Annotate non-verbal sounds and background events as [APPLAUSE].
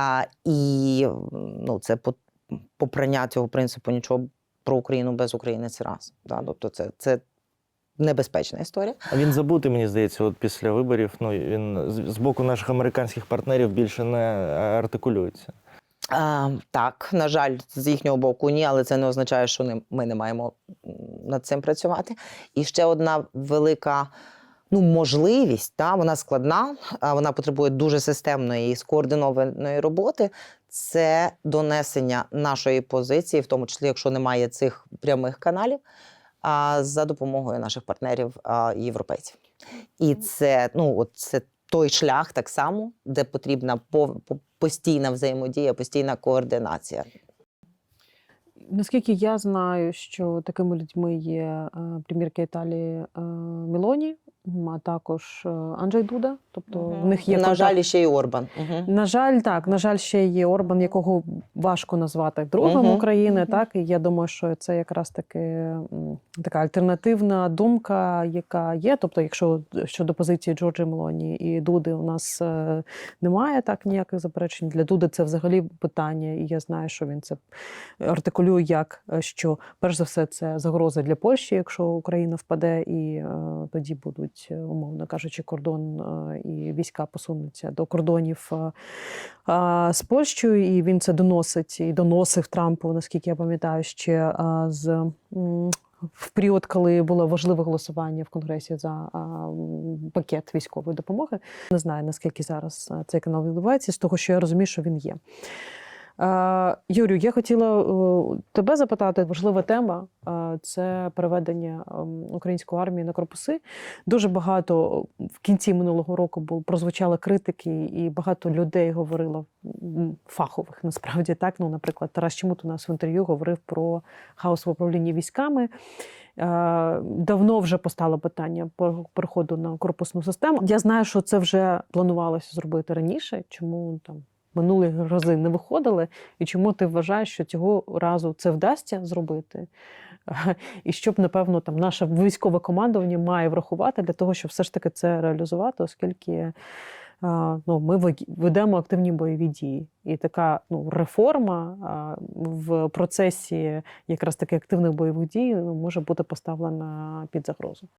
А, і ну, це по- попрання цього принципу нічого про Україну без України це раз. Да? Тобто це, це небезпечна історія. А він забутий, мені здається, от після виборів. Ну він з, з боку наших американських партнерів більше не артикулюється. А, так, на жаль, з їхнього боку ні, але це не означає, що не, ми не маємо над цим працювати. І ще одна велика ну, можливість, та, вона складна, вона потребує дуже системної і скоординованої роботи. Це донесення нашої позиції, в тому числі, якщо немає цих прямих каналів, а, за допомогою наших партнерів а, європейців. І це, ну, от це той шлях так само, де потрібна постійна взаємодія, постійна координація. Наскільки я знаю, що такими людьми є е, прем'єрка Італії е, Мілоні, а також е, Анджей Дуда. Тобто в них є на контакт. жаль, ще й Орбан. Угу. На жаль, так. На жаль, ще є Орбан, якого важко назвати другом Мгм. України. Мгм. Так і я думаю, що це якраз таки така альтернативна думка, яка є. Тобто, якщо щодо позиції Джорджі Мелоні і Дуди у нас е, немає так ніяких заперечень. Для Дуди це взагалі питання, і я знаю, що він це артикулює як е, що перш за все це загроза для Польщі, якщо Україна впаде, і е, тоді будуть, е, умовно кажучи, кордон е, і війська посунуться до кордонів е, з Польщею, і він це доносить і доносив Трампу, наскільки я пам'ятаю, ще з. В період, коли було важливе голосування в Конгресі за а, пакет військової допомоги, не знаю наскільки зараз цей канал відбувається, з того, що я розумію, що він є. Е, Юрію, я хотіла е, тебе запитати, важлива тема е, це переведення ем, української армії на корпуси. Дуже багато в кінці минулого року було прозвучали критики, і багато людей говорило фахових насправді так. Ну, наприклад, Тарас Чмут у нас в інтерв'ю говорив про хаос в управлінні військами. Давно вже постало питання переходу на корпусну систему. Я знаю, що це вже планувалося зробити раніше. Чому там минулі рази не виходили, і чому ти вважаєш, що цього разу це вдасться зробити? [LAUGHS] І що б, напевно, там наше військове командування має врахувати для того, щоб все ж таки це реалізувати, оскільки ну, ми ве- ведемо активні бойові дії. І така ну, реформа в процесі якраз таки активних бойових дій ну, може бути поставлена під загрозу.